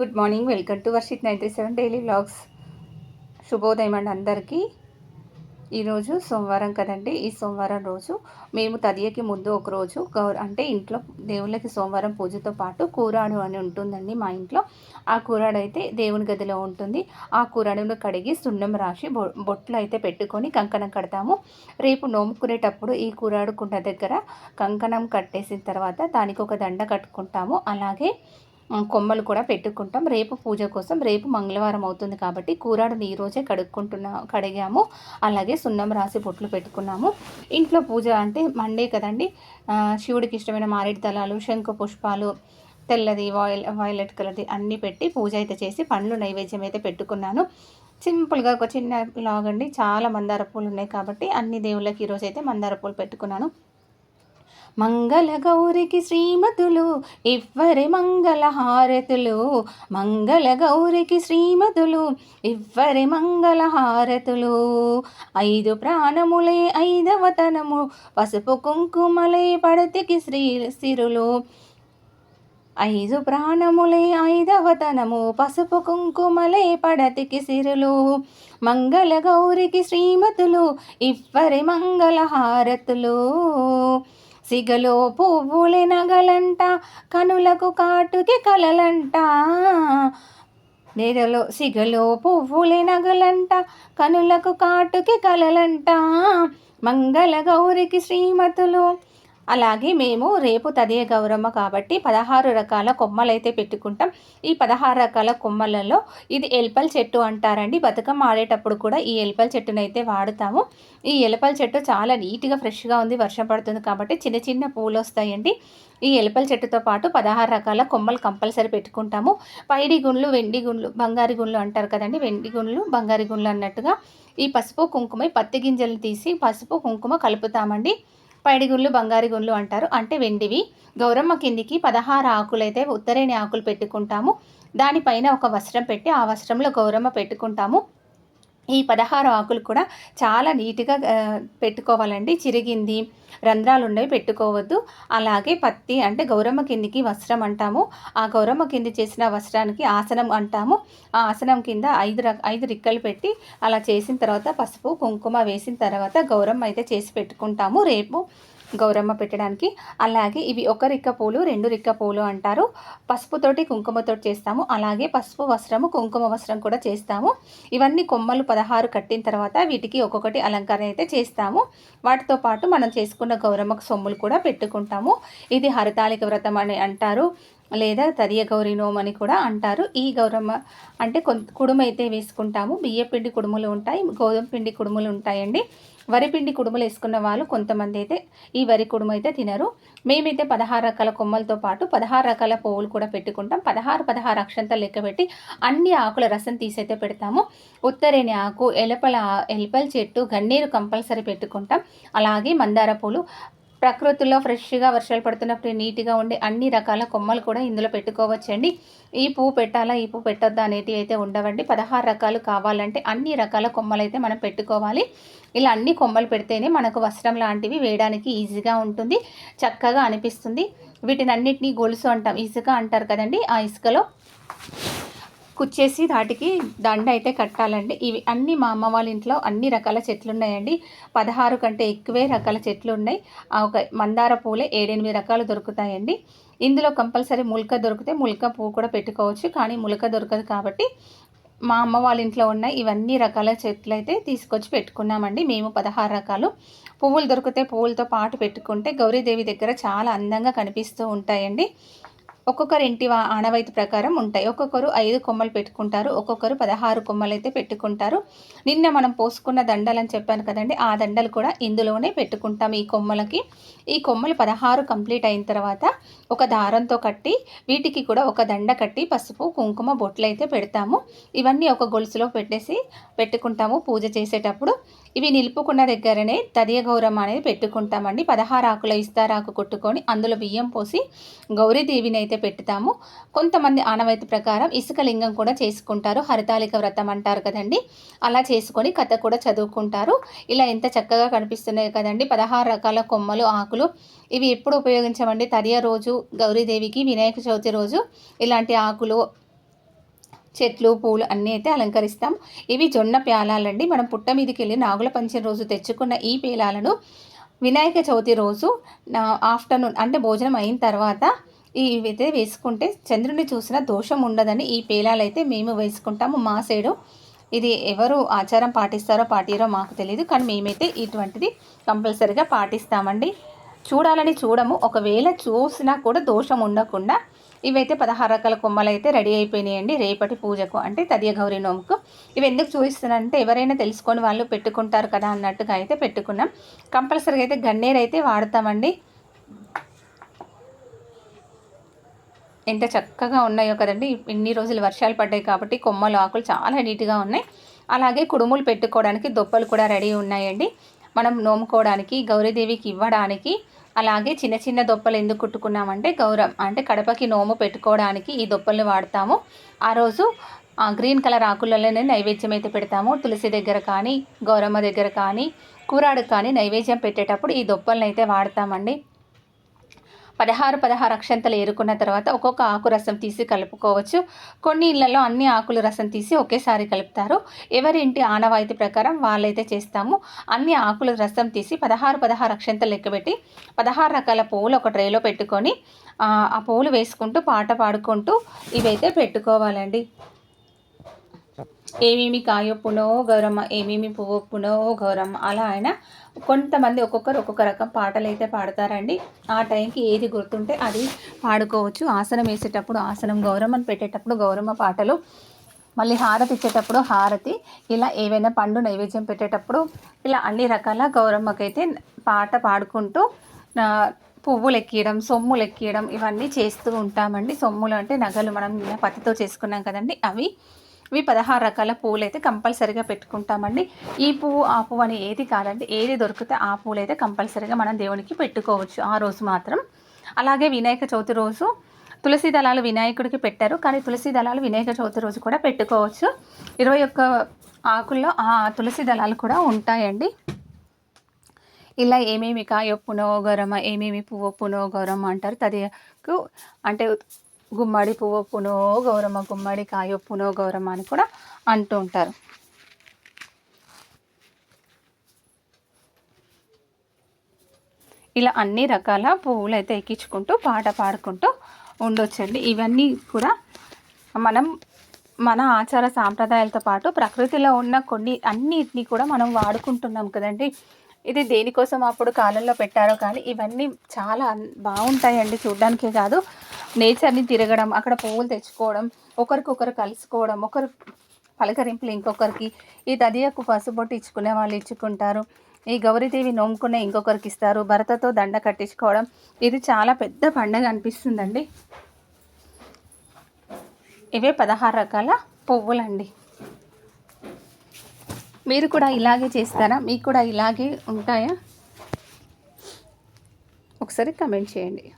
Good morning. Welcome to Varshith nine three seven daily vlogs. శుభోదయం అండి అందరికీ. ఈరోజు సోమవారం కదండి. ఈ సోమవారం రోజు మేము తదియకి ముందు ఒకరోజు గౌర అంటే ఇంట్లో దేవుళ్ళకి సోమవారం పూజతో పాటు కూరాడు అని ఉంటుందండి మా ఇంట్లో. ఆ కూరాడు అయితే దేవుని గదిలో ఉంటుంది. ఆ కూరాడును కడిగి సున్నం రాసి బొ బొట్లు అయితే పెట్టుకొని కంకణం కడతాము. రేపు నోముకునేటప్పుడు ఈ కూరాడు కుండ దగ్గర కంకణం కట్టేసిన తర్వాత దానికి ఒక దండ కట్టుకుంటాము. అలాగే కొమ్మలు కూడా పెట్టుకుంటాం. రేపు పూజ కోసం రేపు మంగళవారం అవుతుంది కాబట్టి కూరాడుని ఈరోజే కడుక్కుంటున్నా కడిగాము. అలాగే సున్నం రాసి బొట్లు పెట్టుకున్నాము. ఇంట్లో పూజ అంటే మండే కదండి. శివుడికి ఇష్టమైన మారేడు దళాలు శంఖ పుష్పాలు తెల్లది వాయిల్ వైలెట్ కలర్ది అన్నీ పెట్టి పూజ అయితే చేసి పండ్లు నైవేద్యం అయితే పెట్టుకున్నాను. సింపుల్గా ఒక చిన్న లాగండి. చాలా మందార పూలు ఉన్నాయి కాబట్టి అన్ని దేవుళ్ళకి ఈరోజు అయితే మందార పూలు పెట్టుకున్నాను. మంగళ గౌరికి శ్రీమతులు ఇవ్వరి మంగళ హారతులు మంగళ గౌరికి శ్రీమతులు ఇవ్వరి మంగళ హారతులు ఐదు ప్రాణములే ఐదవతనము పసుపు కుంకుమలే పడతికి శ్రీ సిరులు. ఐదు ప్రాణములే ఐదవతనము పసుపు కుంకుమలే పడతికి సిరులు. మంగళ గౌరికి శ్రీమతులు ఇవ్వరి మంగళ హారతులు సిగలో పువ్వులే నగలంట కనులకు కాటుకి కలలంట. నేరలో సిగలో పువ్వులే నగలంట కనులకు కాటుకి కలలంట. మంగళ గౌరికి శ్రీమతులు అలాగే మేము రేపు తదియ గౌరమ్మ కాబట్టి పదహారు రకాల కొమ్మలు అయితే పెట్టుకుంటాం. ఈ పదహారు రకాల కొమ్మలలో ఇది ఎల్పల్ చెట్టు అంటారండి. బతుకమ్మ ఆడేటప్పుడు కూడా ఈ ఎల్పల్ చెట్టును అయితే వాడుతాము. ఈ ఎలపల్ చెట్టు చాలా నీట్గా ఫ్రెష్గా ఉంది వర్షం పడుతుంది కాబట్టి చిన్న చిన్న పూలు వస్తాయండి ఈ ఎలపల చెట్టుతో పాటు పదహారు రకాల కొమ్మలు కంపల్సరీ పెట్టుకుంటాము. పైడి గుండ్లు వెండి గుండ్లు బంగారు గుండ్లు అంటారు కదండి. వెండి గుండ్లు బంగారు గుండ్లు అన్నట్టుగా ఈ పసుపు కుంకుమ పత్తి గింజలు తీసి పసుపు కుంకుమ కలుపుతామండి. పైడిగుళ్ళు బంగారు గుళ్ళు అంటారు. అంటే వెండివి. గౌరమ్మ కిందికి పదహారు ఆకులైతే ఉత్తరేణి ఆకులు పెట్టుకుంటాము. దానిపైన ఒక వస్త్రం పెట్టి ఆ వస్త్రంలో గౌరమ్మ పెట్టుకుంటాము. ఈ పదహారు ఆకులు కూడా చాలా నీట్గా పెట్టుకోవాలండి. చిరిగింది రంధ్రాలు ఉండవి పెట్టుకోవద్దు. అలాగే పత్తి అంటే గౌరమ్మ కిందికి వస్త్రం అంటాము. ఆ గౌరమ్మ కింద చేసిన వస్త్రానికి ఆసనం అంటాము. ఆ ఆసనం కింద ఐదు ఐదు రిక్కలు పెట్టి అలా చేసిన తర్వాత పసుపు కుంకుమ వేసిన తర్వాత గౌరమ్మ అయితే చేసి పెట్టుకుంటాము. రేపు గౌరమ్మ పెట్టడానికి. అలాగే ఇవి ఒక రిక్క పూలు రెండు రిక్క పూలు అంటారు. పసుపుతోటి కుంకుమతోటి చేస్తాము. అలాగే పసుపు వస్త్రము కుంకుమ వస్త్రం కూడా చేస్తాము. ఇవన్నీ కొమ్మలు పదహారు కట్టిన తర్వాత వీటికి ఒక్కొక్కటి అలంకరణ అయితే చేస్తాము. వాటితో పాటు మనం చేసుకున్న గౌరమ్మకు సొమ్ములు కూడా పెట్టుకుంటాము. ఇది హరితాళిక వ్రతం అని అంటారు. లేదా తదియ గౌరీ నోమ్ అని కూడా అంటారు. ఈ గౌరమ్మ అంటే కొంత కుడుమైతే అయితే వేసుకుంటాము. బియ్యపిండి కుడుములు ఉంటాయి. గోధుమ పిండి కుడుములు ఉంటాయండి. వరిపిండి కుడుములు వేసుకున్న వాళ్ళు కొంతమంది అయితే ఈ వరి కుడుము అయితే తినరు. మేమైతే పదహారు రకాల కొమ్మలతో పాటు పదహారు రకాల పువ్వులు కూడా పెట్టుకుంటాం. పదహారు పదహారు అక్షంతలు లెక్క పెట్టి అన్ని ఆకుల రసం తీసైతే పెడతాము. ఉత్తరేణి ఆకు ఎలపల ఎలపల చెట్టు గన్నీరు కంపల్సరీ పెట్టుకుంటాం. అలాగే మందార పూలు ప్రకృతిలో ఫ్రెష్గా వర్షాలు పడుతున్నప్పుడు నీట్గా ఉండే అన్ని రకాల కొమ్మలు కూడా ఇందులో పెట్టుకోవచ్చండి. ఈ పువ్వు పెట్టాలా ఈ పువ్వు పెట్టొద్దా అనేది అయితే ఉండవండి. పదహారు రకాలు కావాలంటే అన్ని రకాల కొమ్మలు అయితే మనం పెట్టుకోవాలి. ఇలా అన్ని కొమ్మలు పెడితేనే మనకు వస్త్రం లాంటివి వేయడానికి ఈజీగా ఉంటుంది చక్కగా అనిపిస్తుంది. వీటిని అన్నిటినీ గొలుసు అంటాం. ఇసుక అంటారు కదండి ఆ ఇసుకలో కుచ్చేసి వాటికి దండ అయితే కట్టాలండి. ఇవి అన్ని మా అమ్మ వాళ్ళ ఇంట్లో అన్ని రకాల చెట్లు ఉన్నాయండి పదహారు కంటే ఎక్కువే రకాల చెట్లు ఉన్నాయి ఒక మందార పూలే ఏడెనిమిది రకాలు దొరుకుతాయండి. ఇందులో కంపల్సరీ ములక దొరికితే ములక పువ్వు కూడా పెట్టుకోవచ్చు. కానీ ములక దొరకదు కాబట్టి మా అమ్మ వాళ్ళ ఇంట్లో ఉన్న ఇవన్నీ రకాల చెట్లు అయితే తీసుకొచ్చి పెట్టుకున్నామండి. మేము పదహారు రకాలు. పువ్వులు దొరికితే పువ్వులతో పాటు పెట్టుకుంటే గౌరీదేవి దగ్గర చాలా అందంగా కనిపిస్తూ ఉంటాయండి. ఒక్కొక్కరి ఇంటి ఆనవాయితీ ప్రకారం ఉంటాయి. ఒక్కొక్కరు ఐదు కొమ్మలు పెట్టుకుంటారు. ఒక్కొక్కరు పదహారు కొమ్మలు అయితే పెట్టుకుంటారు. నిన్న మనం పోసుకున్న దండలు అని చెప్పాను కదండి ఆ దండలు కూడా ఇందులోనే పెట్టుకుంటాం ఈ కొమ్మలకి. ఈ కొమ్మలు పదహారు కంప్లీట్ అయిన తర్వాత ఒక దారంతో కట్టి వీటికి కూడా ఒక దండ కట్టి పసుపు కుంకుమ బొట్లు అయితే పెడతాము. ఇవన్నీ ఒక గొలుసులో పెట్టేసి పెట్టుకుంటాము పూజ చేసేటప్పుడు. ఇవి నిలుపుకున్న దగ్గరనే తదియ గౌరమ్మ అనేది పెట్టుకుంటామండి. పదహారు ఆకుల ఇస్తారాకు కొట్టుకొని అందులో బియ్యం పోసి గౌరీదేవిని అయితే పెట్టుతాము. కొంతమంది ఆనవాయితీ ప్రకారం ఇసుక లింగం కూడా చేసుకుంటారు. హరితాళిక వ్రతం అంటారు కదండి. అలా చేసుకొని కథ కూడా చదువుకుంటారు. ఇలా ఎంత చక్కగా కనిపిస్తున్నాయి కదండి. పదహారు రకాల కొమ్మలు ఆకులు. ఇవి ఎప్పుడు ఉపయోగించమండి? తదియ రోజు గౌరీదేవికి వినాయక చవితి రోజు ఇలాంటి ఆకులు చెట్లు పూలు అన్నీ అయితే అలంకరిస్తాం. ఇవి జొన్న పేలాలండి. మనం పుట్ట మీదకి వెళ్ళి నాగుల పంచమి రోజు తెచ్చుకున్న ఈ పేలాలను వినాయక చవితి రోజు ఆఫ్టర్నూన్ అంటే భోజనం అయిన తర్వాత ఇవైతే వేసుకుంటే చంద్రుని చూసిన దోషం ఉండదని ఈ పేలాలు అయితే మేము వేసుకుంటాము మా సైడు. ఇది ఎవరు ఆచారం పాటిస్తారో పాటిరో మాకు తెలియదు కానీ మేమైతే ఇటువంటిది కంపల్సరిగా పాటిస్తామండి. చూడాలని చూడము. ఒకవేళ చూసినా కూడా దోషం ఉండకుండా ఇవైతే పదహారు రకాల కొమ్మలు అయితే రెడీ అయిపోయినాయండి. రేపటి పూజకు అంటే తదియ గౌరీ నోముకు. ఇవి ఎందుకు చూపిస్తున్నానంటే ఎవరైనా తెలుసుకొని వాళ్ళు పెట్టుకుంటారు కదా అన్నట్టుగా అయితే పెట్టుకున్నాం. కంపల్సరీగా అయితే గన్నేరు అయితే వాడతామండి. ఎంత చక్కగా ఉన్నాయో కదండి. ఇన్ని రోజులు వర్షాలు పడ్డాయి కాబట్టి కొమ్మలు ఆకులు చాలా నీట్గా ఉన్నాయి. అలాగే కుడుములు పెట్టుకోవడానికి దొప్పలు కూడా రెడీ ఉన్నాయండి. మనం నోముకోవడానికి గౌరీదేవికి ఇవ్వడానికి అలాగే చిన్న చిన్న దొప్పలు ఎందుకు కుట్టుకున్నామంటే గౌరవం. అంటే కడపకి నోము పెట్టుకోవడానికి ఈ దొప్పల్ని వాడతాము. ఆ రోజు గ్రీన్ కలర్ ఆకులలోనే నైవేద్యం అయితే పెడతాము. తులసి దగ్గర కానీ గౌరమ్మ దగ్గర కానీ కూరాడు కానీ నైవేద్యం పెట్టేటప్పుడు ఈ దొప్పలను అయితే వాడతామండి. పదహారు పదహారు అక్షంతలు ఏరుకున్న తర్వాత ఒక్కొక్క ఆకు రసం తీసి కలుపుకోవచ్చు. కొన్ని ఇళ్ళలో అన్ని ఆకులు రసం తీసి ఒకేసారి కలుపుతారు. ఎవరి ఇంటి ఆనవాయితీ ప్రకారం వాళ్ళైతే చేస్తాము. అన్ని ఆకుల రసం తీసి పదహారు పదహారు అక్షంతలు లెక్కబెట్టి పదహారు రకాల పువ్వులు ఒక ట్రేలో పెట్టుకొని ఆ పువ్వులు వేసుకుంటూ పాట పాడుకుంటూ ఇవైతే పెట్టుకోవాలండి. ఏమేమి కాయొప్పునో గౌరమ్మ ఏమేమి పువ్వొప్పునో గౌరమ్మ అలా ఆయన కొంతమంది ఒక్కొక్కరు ఒక్కొక్క రకం పాటలు అయితే పాడతారండి. ఆ టైంకి ఏది గుర్తుంటే అది పాడుకోవచ్చు. ఆసనం వేసేటప్పుడు ఆసనం గౌరమ్మని పెట్టేటప్పుడు గౌరమ్మ పాటలు మళ్ళీ హారతి ఇచ్చేటప్పుడు హారతి ఇలా ఏవైనా పండు నైవేద్యం పెట్టేటప్పుడు ఇలా అన్ని రకాల గౌరమ్మకైతే పాట పాడుకుంటూ పువ్వులు ఎక్కియడం సొమ్ములు ఎక్కియడం ఇవన్నీ చేస్తూ ఉంటామండి. సొమ్ములు అంటే నగలు మనం పత్తితో చేసుకున్నాం కదండి అవి ఇవి పదహారు రకాల పువ్వులు అయితే కంపల్సరీగా పెట్టుకుంటామండి. ఈ పువ్వు ఆ పువ్వు అని ఏది కాదండి. ఏది దొరికితే ఆ పువ్వులు అయితే కంపల్సరీగా మనం దేవునికి పెట్టుకోవచ్చు ఆ రోజు మాత్రం. అలాగే వినాయక చవితి రోజు తులసి దళాలు వినాయకుడికి పెట్టారు. కానీ తులసి దళాలు వినాయక చవితి రోజు కూడా పెట్టుకోవచ్చు. ఇరవై ఒక్క ఆకుల్లో ఆ తులసి దళాలు కూడా ఉంటాయండి. ఇలా ఏమేమి కాయ పునోగరమ ఏమేమి పువ్వు గౌరమ్మ అంటారు. తదికు అంటే గుమ్మడి పువ్వొప్పునో గౌరమ్మ గుమ్మడి కాయొప్పునో గౌరమ్మ అని కూడా అంటూ ఉంటారు. ఇలా అన్ని రకాల పువ్వులు అయితే ఎక్కించుకుంటూ పాట పాడుకుంటూ ఉండొచ్చండి. ఇవన్నీ కూడా మనం మన ఆచార సాంప్రదాయాలతో పాటు ప్రకృతిలో ఉన్న కొన్ని అన్నిటిని కూడా మనం వాడుకుంటున్నాం కదండి. ఇది దేనికోసం అప్పుడు కాలంలో పెట్టారో కానీ ఇవన్నీ చాలా బాగుంటాయండి చూడడానికే కాదు. నేచర్ని తిరగడం అక్కడ పువ్వులు తెచ్చుకోవడం ఒకరికొకరు కలుసుకోవడం ఒకరు పలకరింపులు ఇంకొకరికి. ఈ తదియకు పసుబొట్టు ఇచ్చుకునే వాళ్ళు ఇచ్చుకుంటారు. ఈ గౌరీదేవి నోముకునే ఇంకొకరికి ఇస్తారు. భరతతో దండ కట్టించుకోవడం. ఇది చాలా పెద్ద పండగ అనిపిస్తుందండి. ఇవే పదహారు రకాల పువ్వులండి. మీరు కూడా ఇలాగే చేస్తారా? మీకు కూడా ఇలాగే ఉంటాయా? ఒకసారి కమెంట్ చేయండి.